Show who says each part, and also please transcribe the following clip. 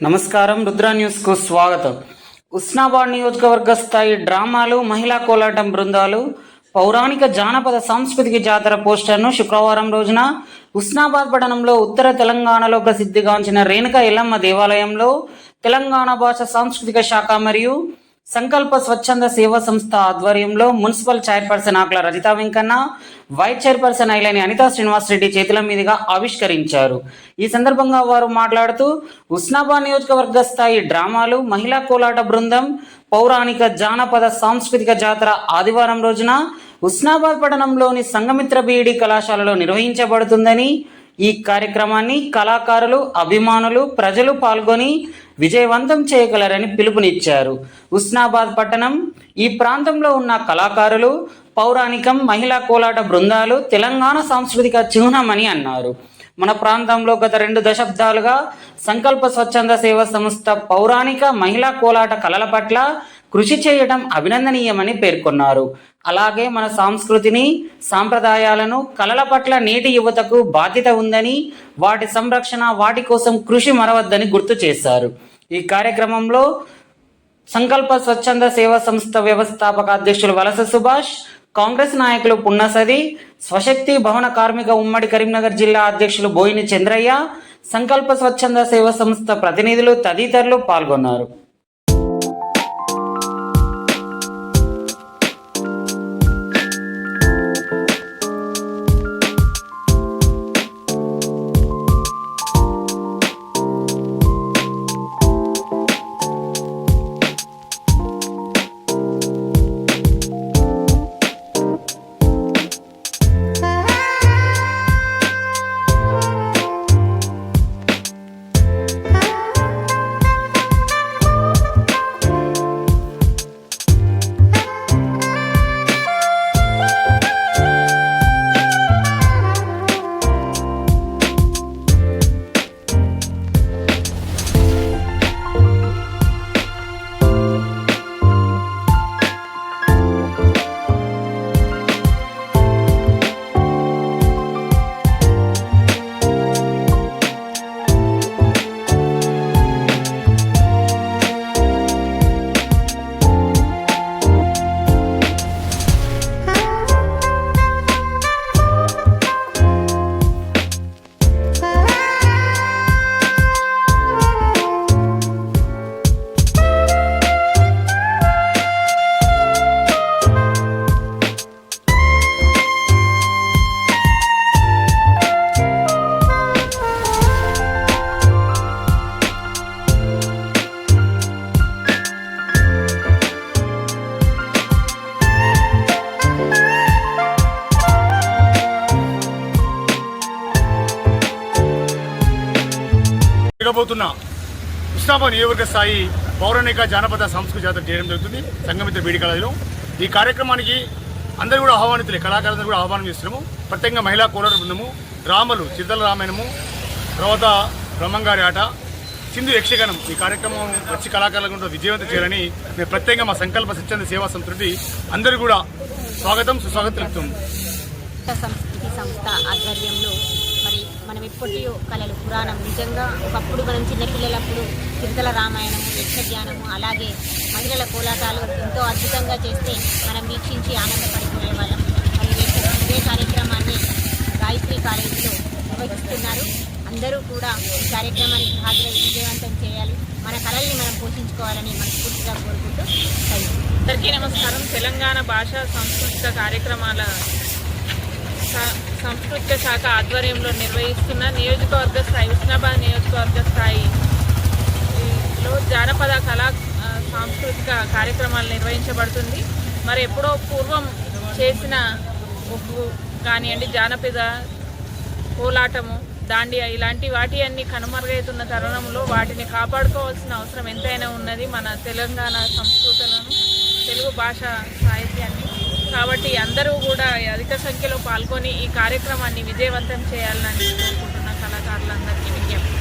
Speaker 1: నమస్కారం రుద్ర న్యూస్కు స్వాగతం. ఉస్నాబాద్ నియోజకవర్గ స్థాయి డ్రామాలు మహిళా కోలాటం బృందాలు పౌరాణిక జానపద సాంస్కృతిక జాతర పోస్టర్ను శుక్రవారం రోజున ఉస్నాబాద్ పట్టణంలో ఉత్తర తెలంగాణలో ప్రసిద్ధిగాంచిన రేణుక ఎల్లమ్మ దేవాలయంలో తెలంగాణ భాష సాంస్కృతిక శాఖ మరియు సంకల్ప స్వచ్ఛంద సేవా సంస్థ ఆధ్వర్యంలో municipal chairperson Akula Rajitha Venkanna vice chairperson Ailani Anitha Srinivas Reddy చేతుల మీదుగా ఆవిష్కరించారు. ఈ సందర్భంగా వారు మాట్లాడుతూ ఉస్నాబాద్ నియోజకవర్గ స్థాయి డ్రామాలు మహిళా కోలాట బృందం పౌరాణిక జానపద సాంస్కృతిక జాతర ఆదివారం రోజున ఉస్నాబాద్ పట్టణంలోని సంగమిత్ర బీఈడి కళాశాలలో నిర్వహించబడుతుందని ఈ కార్యక్రమాన్ని కళాకారులు అభిమానులు ప్రజలు పాల్గొని విజయవంతం చేయగలరని పిలుపునిచ్చారు. ఉస్నాబాద్ పట్టణం ఈ ప్రాంతంలో ఉన్న కళాకారులు పౌరాణికం మహిళా కోలాట బృందాలు తెలంగాణ సాంస్కృతిక చిహ్నమని అన్నారు. మన ప్రాంతంలో గత రెండు దశాబ్దాలుగా సంకల్ప స్వచ్ఛంద సేవా సంస్థ పౌరాణిక మహిళా కోలాట కళల పట్ల కృషి చేయడం అభినందనీయమని పేర్కొన్నారు. అలాగే మన సంస్కృతిని సాంప్రదాయాలను కళల పట్ల నేటి యువతకు బాధ్యత ఉందని వాటి సంరక్షణ వాటి కోసం కృషి మరవద్దని గుర్తు చేశారు. ఈ కార్యక్రమంలో సంకల్ప స్వచ్ఛంద సేవా సంస్థ వ్యవస్థాపక అధ్యక్షులు వలస సుభాష్ కాంగ్రెస్ నాయకులు పున్నసది స్వశక్తి భవన కార్మిక ఉమ్మడి కరీంనగర్ జిల్లా అధ్యక్షులు బోయిని చంద్రయ్య సంకల్ప స్వచ్ఛంద సేవా సంస్థ ప్రతినిధులు తదితరులు పాల్గొన్నారు.
Speaker 2: జరగబోతున్న కృష్ణాబాద్ నియోజకవర్గ స్థాయి పౌరాణిక జానపద సంస్కృతి జాతర చేయడం జరుగుతుంది. సంగమిత్ర బీడి కళలో ఈ కార్యక్రమానికి అందరూ కూడా ఆహ్వానితులే. కళాకారులందరూ కూడా ఆహ్వానం చేస్తున్నాము. ప్రత్యేకంగా మహిళా కోలాట బృందము రామలు చిత్తల రామాయణము తర్వాత బ్రహ్మంగారి ఆట సింధు యక్షగానం. ఈ కార్యక్రమం వచ్చి కళాకారులకు విజయవంతం చేయాలని మేము ప్రత్యేకంగా మా సంకల్ప స్వచ్ఛంద సేవా సంతృప్తి అందరూ కూడా స్వాగతం సుస్వాగతం తెలుపుతుంది
Speaker 3: సంస్కృతి సంస్థ ఆధ్వర్యంలో మనం ఎప్పటి కళలు పురాణం. నిజంగా ఒకప్పుడు మనం చిన్నపిల్లలప్పుడు తిరుతల రామాయణము యక్షజ్ఞానము అలాగే మహిళల కోలాటాలు ఎంతో అద్భుతంగా చేస్తే మనం వీక్షించి ఆనందపడిపోయే వాళ్ళం. మరి ఇదే- కార్యక్రమాన్ని గాయత్రి కాలేజీలో నిర్వహిస్తున్నారు. అందరూ కూడా ఈ కార్యక్రమానికి హాజరై విజయవంతం చేయాలి. మన కళల్ని మనం పోషించుకోవాలని మనస్ఫూర్తిగా కోరుకుంటూ
Speaker 4: అందరికీ నమస్కారం. తెలంగాణ భాష సాంస్కృతిక కార్యక్రమాల స- శాఖ ఆధ్వర్యంలో నిర్వహిస్తున్న నియోజకవర్గ స్థాయి ఉస్నాబాద్ నియోజకవర్గ స్థాయిలో జానపద కళా సాంస్కృతిక కార్యక్రమాలు నిర్వహించబడుతుంది. మరి ఎప్పుడో పూర్వం చేసిన ఉప్పు కానివ్వండి జానపద కోలాటము దాండియా ఇలాంటి వాటి అన్ని కనుమరుగైతున్న తరుణంలో వాటిని కాపాడుకోవాల్సిన అవసరం ఎంతైనా ఉన్నది మన తెలంగాణ సంస్కృతులను తెలుగు భాష సాహిత్యాన్ని. కాబట్టి అందరూ కూడా అధిక సంఖ్యలో పాల్గొని ఈ కార్యక్రమాన్ని విజయవంతం చేయాలని కోరుకుంటున్న కళాకారులందరికీ విజ్ఞప్తి.